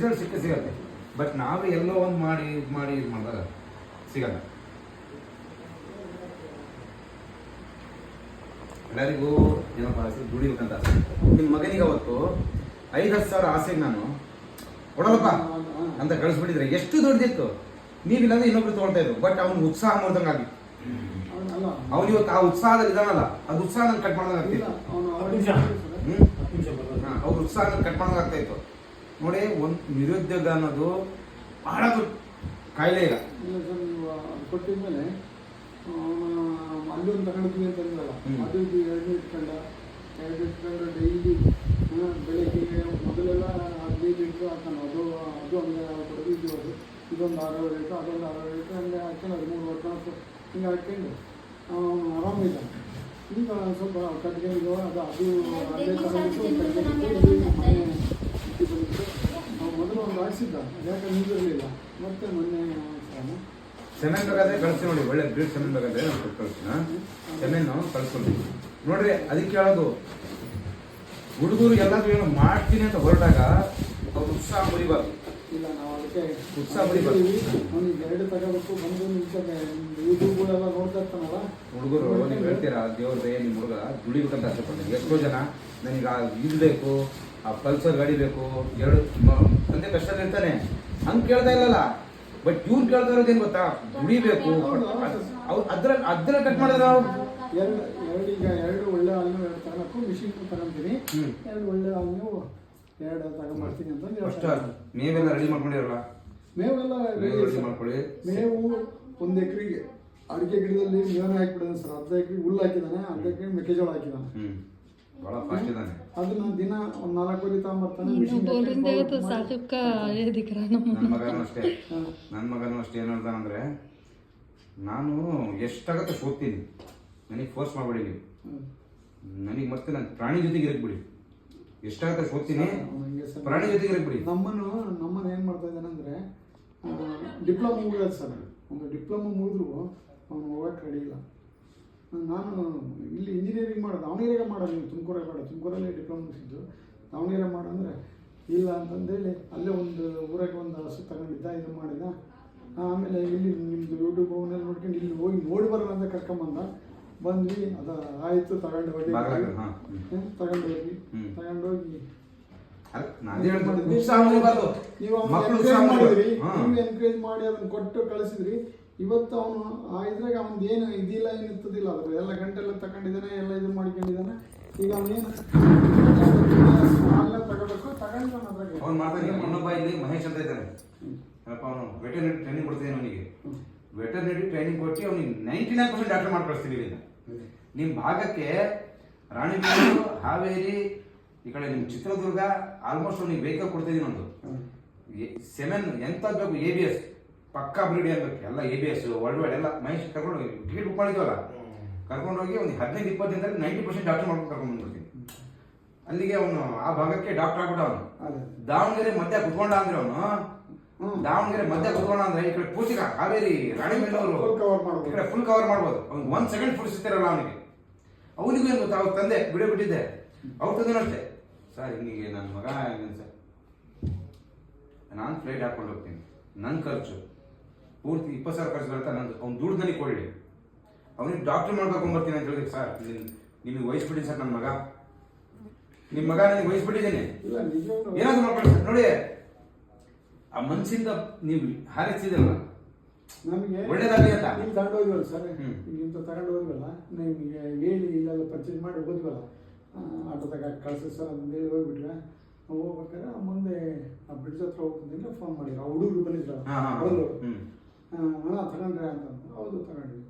Result ಸಿಕ್ಕ ಸಿಗತ್ತೆ. But ನಾವು ಎಲ್ಲೋ ಒಂದು ಮಾಡಿ ಇದು ಮಾಡಿ ಇದು ಮಾಡಿದಾಗ ಸಿಗಲ್ಲ. ಎಲ್ಲರಿಗೂ ಏನಪ್ಪ ಆಸೆ? ದುಡಿಬೇಕಂತ ಆಸೆ. ನಿಮ್ಮ ಮಗನಿಗೆ ಅವತ್ತು ಐದು ಹತ್ತು ಸಾವಿರ ಆಸೆಗೆ ನಾನು. ಕೊಡಲ್ಲಪ್ಪ ಅಂತ ಕಳಿಸ್ಬಿಟ್ಟಿದ್ರೆ ಎಷ್ಟು ದೊಡ್ಡದಿತ್ತು? ನೀವಿಲ್ಲಾಂದ್ರೆ ಇನ್ನೊಬ್ರು ತಗೊಳ್ತಾ ಇದ್ರು. ಬಟ್ ಅವ್ನು ಉತ್ಸಾಹ ಮಾಡ್ದಂಗೆ ಆಗಿತ್ತು ಅವ್ನು ಇವತ್ತು ಆ ಉತ್ಸಾಹದಲ್ಲಿ ಇದಾನಲ್ಲ ಅದು ಉತ್ಸಾಹ ನಾನು ಕಟ್ ಮಾಡ್ದಂಗೆ ಆಗ್ತಿತ್ತು. ಅವ್ರ ಉತ್ಸಾಹ ಕಟ್ ಮಾಡ್ದಂಗೆ ಆಗ್ತಾ ಇತ್ತು. ನೋಡಿ ಒಂದು ನಿರುದ್ಯೋಗ ಅನ್ನೋದು ಬಹಳ ದೊಡ್ಡ ಕಾಯಿಲೆ ಈಗ. ಇಲ್ಲ ಸರ್ ನೀವು ಅದು ಕೊಟ್ಟಿದ್ಮೇಲೆ ಅವನು ಅಲ್ಲಿ ಒಂದು ತಗೊಂಡಿದ್ವಿ ಅಂತ ಅಂದ್ರಲ್ಲ. ಅದು ಇದು ಎರಡು ಇಟ್ಕೊಂಡ ಎರಡು ಇಟ್ಕೊಂಡು ಡೈಲಿ ಬೆಳಗ್ಗೆ ಮೊದಲೆಲ್ಲ ಹದಿನೈದು ಲೀಟ್ರ್ ಹಾಕೋಣ ಅದು ಅದು ಹಂಗೆ ಕೊಡೋದು ಇದು ಅದು ಇದೊಂದು ಆರು ಲೀಟ್ರ್ ಅದೊಂದು ಆರು ಲೀಟ್ರ್ ಹಂಗೆ ಹಾಕೊಂಡು ಹದಿಮೂರು ವರ್ಷ ಹಿಂಗೆ ಹಾಕೊಂಡು ಆರಾಮಿಲ್ಲ. ಈಗ ಸ್ವಲ್ಪ ಕಟ್ಟಿಗೆ ಅದು ಅದು ಅದೇ ಕಟ್ಕೊಂಡು ಯಾಕೆ ಮತ್ತೆ ಮೊನ್ನೆ ಹಾಕ್ಸಿದ್ದಾನೆ. ಸೆಮೆನ್ ಬೇಕಾದ್ರೆ ಕಳಿಸಿ ನೋಡಿ ಒಳ್ಳೆ ಬ್ರೀಡ್ ಸೆಮೆನ್ ಬೇಕಾದ್ರೆ ನಾನು ಕಳಿಸ್ತೀನಿ ಸೆಮೆನ್ ಕಳಿಸ್ಕೊಂಡು. ನೋಡ್ರಿ ಅದಕ್ಕೆ ಹೇಳೋದು ಹುಡುಗರು ಎಲ್ಲಾದ್ರೂ ಏನು ಮಾಡ್ತೀನಿ ಅಂತ ಹೊರಟಾಗ ಅವ್ರು ಉತ್ಸಾಹ ಮುರಿಬಾರ್ದು. ಇಲ್ಲ ನಾವು ಅದಕ್ಕೆ ಉತ್ಸಾಹ. ಅವ್ನಿಗೆ ಎರಡು ತಗೋಬೇಕು ಬಂದು ನಿಲ್ಸಕ್ಕೆ ಯೂಟ್ಯೂಬ್ಗಳೆಲ್ಲ ನೋಡ್ತಾ ಇರ್ತಾನಲ್ಲ. ಹುಡುಗರು ನೀವು ಹೇಳ್ತೀರಾ ದೇವ್ರ ದಯ ನಿಮ್ಮ ಹುಡುಗ ದುಡಿಬೇಕಂತ ಆಸೆ ಪಡ್ತೀನಿ. ಎಷ್ಟೋ ಜನ ನನಗೆ ಆ ಇದು ಬೇಕು ಆ ಪಲ್ಸರ್ ಗಾಡಿ ಬೇಕು ಎರಡು ತಂದೆ ಕಷ್ಟದಲ್ಲಿ ಇರ್ತಾನೆ. ಹಂಗೆ ಕೇಳ್ತಾ ಇಲ್ಲಲ್ಲ. ಬಟ್ ಇವ್ರು ಕೇಳ್ತಾ ಇರೋದೇನ್ ಏನು ಗೊತ್ತಾ? ದುಡಿಬೇಕು. ಅವ್ರು ಅದ್ರ ಅದ್ರ ಕಟ್ ಮಾಡಿದ್ರೆ ಅವ್ರು. ಎರಡು ಎರಡು ಈಗ ಎರಡು ಒಳ್ಳೆ ಹಾಲನ್ನು ಎರಡು ತಗೊಳಕ್ಕೂ ಮಿಷಿನ್ ತಗೊಂತೀನಿ. ಎರಡು ಒಳ್ಳೆ ಹಾಲನ್ನು ಎರಡು ತಗೊಂಡ್ಬರ್ತೀನಿ ಅಂತ ಹೇಳ್ತಾರೆ. ಮೇವೆಲ್ಲ ರೆಡಿ ಮಾಡ್ಕೊಂಡಿರಲ್ಲ? ಮೇವೆಲ್ಲ ರೆಡಿ ಮಾಡ್ಕೊಳ್ಳಿ. ಮೇವು ಒಂದು ಎಕರೆಗೆ. ಅಡಿಕೆ ಗಿಡದಲ್ಲಿ ಮೇವನ್ನ ಹಾಕಿಬಿಡೋದು ಸರ್. ಅರ್ಧ ಎಕರೆ ಹುಲ್ಲು ಹಾಕಿದಾನೆ ಅರ್ಧ ಎಕರೆ ಮೆಕ್ಕೆಜೋಳ ಹಾಕಿದಾನೆ ಅದನ್ನ ದಿನ ಒಂದು ನಾಲ್ಕು ಅಷ್ಟೇ. ನನ್ನ ಮಗನೂ ಏನು ನಾನು ಎಷ್ಟಾಗತ್ತೆ ಓದ್ತೀನಿ ನನಗೆ ಫೋರ್ಸ್ ಮಾಡಬೇಡಿ ನೀವು. ನನಗೆ ಮತ್ತೆ ನನ್ನ ಪ್ರಾಣಿ ಜೊತೆಗೆ ಇರಕ್ ಬಿಡಿ ಎಷ್ಟಾಗತ್ತೆ ಓದ್ತೀನಿ ಪ್ರಾಣಿ ಜೊತೆಗೆ ಇರಕ್ ಬಿಡಿ ನಮ್ಮನ್ನು ನಮ್ಮನ್ನ ಏನು ಮಾಡ್ತಾ ಇದ್ದಾನೆ ಅಂದರೆ ಡಿಪ್ಲೊಮಾ ಮುಗಿಯೋದು ಸರ್. ಒಂದು ಡಿಪ್ಲೊಮಾ ಮುಗಿದ್ರು ಅವ್ನು ಹೋಗಕ್ಕೆ ರೆಡಿ ನಾನು ಇಲ್ಲಿ ಇಂಜಿನಿಯರಿಂಗ್ ಮಾಡೋದು ದಾವಣಗೆರೆಗೆ ಮಾಡೋದು ನೀವು ತುಮಕೂರಾಗ ಬೇಡ ತುಮಕೂರಲ್ಲೇ ಡಿಪ್ಲೊಮಾ ಮುಗಿಸಿದ್ದು ದಾವಣಗೆರೆ ಮಾಡು ಅಂದರೆ ಇಲ್ಲ ಅಂತಂದೇಳಿ ಅಲ್ಲೇ ಒಂದು ಊರಾಗೆ ಒಂದು ಹಸು ತಗೊಂಡಿದ್ದ ಇದು ಮಾಡಿದ. ಆಮೇಲೆ ಇಲ್ಲಿ ನಿಮ್ಮದು ಯೂಟ್ಯೂಬ್ ಅವನ್ನೆಲ್ಲ ನೋಡ್ಕೊಂಡು ಇಲ್ಲಿ ಹೋಗಿ ನೋಡಿ ಬರೋಣ ಅಂತ ಕರ್ಕೊಂಬಂದ. ಬಂದ್ವಿ ಅದು ಆಯಿತು ತಗೊಂಡು ಹೋಗಿ. ತಗೊಂಡು ಹೋಗಿ. ಮಕ್ಕಳು ಮಾಡಿದ್ರಿ? ನೀವು ಎನ್ಕರೇಜ್ ಮಾಡಿ ಅದನ್ನ ಕೊಟ್ಟು ಕಳಿಸಿದ್ರಿ. ಇವತ್ತು ಅವನು, ಆ ಇದ್ರಾಗ ಅವ್ನು ಏನು ಇದಿಲ್ಲ ಏನು ಇರ್ತದಿಲ್ಲ ಅದ್ರ ಎಲ್ಲ ಗಂಟೆಲ್ಲ ತಗೊಂಡಿದ್ದಾನೆ, ಎಲ್ಲ ಇದು ಮಾಡ್ಕೊಂಡಿದ್ದಾನೆ. ಈಗ ಅವನೇನು ತಗೋಬೇಕು ತಗೊಂಡು ಅದ್ರಾಗ. ಅವ್ನು ಮಾಡ್ತಾನೆ. ಇನ್ನೊಬ್ಬ ಇಲ್ಲಿ ಮಹೇಶ್ ಅಂತ ಇದ್ದಾನೆ. ಅವನು ವೆಟರ್ನರಿ ಟ್ರೈನಿಂಗ್ ಕೊಡ್ತೀನಿ ಅವನಿಗೆ. ವೆಟರ್ನರಿ ಟ್ರೈನಿಂಗ್ ಕೊಟ್ಟು ಅವನಿಗೆ ನೈಂಟಿ ನೈನ್ ಪರ್ಸೆಂಟ್ ಡಾಕ್ಟರ್ ಮಾಡಿ ಇಲ್ಲಿಂದ. ನಿಮ್ಮ ಭಾಗಕ್ಕೆ ರಾಣಿಬೆನ್ನೂರು ಹಾವೇರಿ, ಈ ಕಡೆ ನಿಮ್ಮ ಚಿತ್ರದುರ್ಗ ಆಲ್ಮೋಸ್ಟ್ ಅವ್ನಿಗೆ ವೆಹಿಕಲ್ ಕೊಡ್ತಿದ್ದೀನಿ ಒಂದು. ಸೆವೆನ್ ಎಂಥದ್ದು ಬೇಕು ಎ ಬಿ ಎಸ್ ಪಕ್ಕಾ ಬ್ರೀಡ್ ಅನ್ಬೇಕು ಎಲ್ಲ A B S world wide ಎಲ್ಲ ಮಹೇಶ್ ಕರ್ಕೊಂಡು ಹೋಗಿ. ಟಿಕೆಟ್ ಬುಕ್ ಮಾಡಿದ್ವಲ್ಲ? ಕರ್ಕೊಂಡು ಹೋಗಿ ಒಂದು ಹದಿನೈದು ಇಪ್ಪತ್ತು ದಿನದಲ್ಲಿ ನೈಂಟಿ ಪರ್ಸೆಂಟ್ ಡಾಕ್ಟರ್ ಮಾಡ್ಕೊಂಡು ಕರ್ಕೊಂಡು ಬಂದ್ಬಿಡ್ತೀನಿ. ಅಲ್ಲಿಗೆ ಅವನು ಆ ಭಾಗಕ್ಕೆ ಡಾಕ್ಟರ್ ಆಗ್ಬಿಟ್ಟ ಅವನು. ದಾವಣಗೆರೆ ಮಧ್ಯ ಕುತ್ಕೊಂಡ ಅಂದ್ರೆ ಅವನು. ದಾವಣಗೆರೆ ಮಧ್ಯ ಕುತ್ಕೊಂಡ ಅಂದ್ರೆ ಈ ಕಡೆ ಪೂರ್ತಿ ಕಾವೇರಿ ರಾಣಿಬೆನ್ನೂರು ಕವರ್ cover ಈ ಕಡೆ ಫುಲ್ ಕವರ್ ಮಾಡ್ಬೋದು. ಅವ್ನು ಒಂದ್ ಸೆಕೆಂಡ್ ಫುಲ್ ಸಿಗ್ತಿರಲ್ಲ ಅವನಿಗೆ. ಅವನಿಗೂ ಏನು ಗೊತ್ತಾ? ಅವ್ರ ತಂದೆ ಬಿಡೇ ಬಿಟ್ಟಿದ್ದೆ. ಅವ್ರ ತಂದೆನೂ ಅಷ್ಟೇ. ಸರ್ ಹಿಂಗೆ ನನ್ನ ಮಗ ಆಗಿದೆ ಸರ್. ನಾನು ಫ್ಲೈಟ್ ಹಾಕೊಂಡು ಹೋಗ್ತೀನಿ. ನನ್ನ ಖರ್ಚು. ಪೂರ್ತಿ ಇಪ್ಪತ್ತು ಸಾವಿರ ಖರ್ಚು ಬರುತ್ತೆ? ನಂದು ಅವ್ನು ದುಡ್ಡು ನನಗೆ ಕೊಡಲಿ. ಅವನಿಗೆ ಡಾಕ್ಟರ್ ಮಾಡ್ಕೊಂಬರ್ತೀನಿ ಅಂತ ಹೇಳಿದ್ರೆ. ಸರ್ ನಿಮಗೆ ವಹಿಸ್ಬಿಟ್ಟಿನಿ ಸರ್ ನನ್ನ ಮಗ. ನಿಮ್ಮ ಮಗ ನನಗೆ ವಹಿಸ್ಬಿಟ್ಟಿದ್ದೀನಿ. ಏನಾದ್ರು ಮಾಡ್ಕೊಳ್ಳಿ ಸರ್ ನೋಡಿ. ಆ ಮನ್ಸಿಂದ ನೀವು ಹಾರಿಸಿದಲ್ಲ ನಮಗೆ ಒಳ್ಳೇದಾಗ್ಲಿ ಅಂತ. ತಗೊಂಡು ಸರ್. ಇಂಥ ತಗೊಂಡು ಹೋದ್ವಲ್ಲ ನಿಮಗೆ ಹೇಳಿ ಇಲ್ಲೆಲ್ಲ ಪರ್ಚೇಸ್ ಮಾಡಿ ಹೋದ್ವಲ್ಲ ಆಟೋದಾಗ ಕಳ್ಸಿ ಸರ್ ಹೋಗ್ಬಿಟ್ರೆ. ಹೋಗ್ಬೇಕಾದ್ರೆ ಮುಂದೆ ಆ ಬ್ರಿಡ್ಜ್ ಹತ್ರ ಹೋಗ್ತಿದ್ದಂಗೆ ಫೋನ್ ಮಾಡಿದ್ರು. ಆ ಹುಡುಗರು ಬಂದಿದ್ರು. 어, 그런 거라도 얻었다 그래.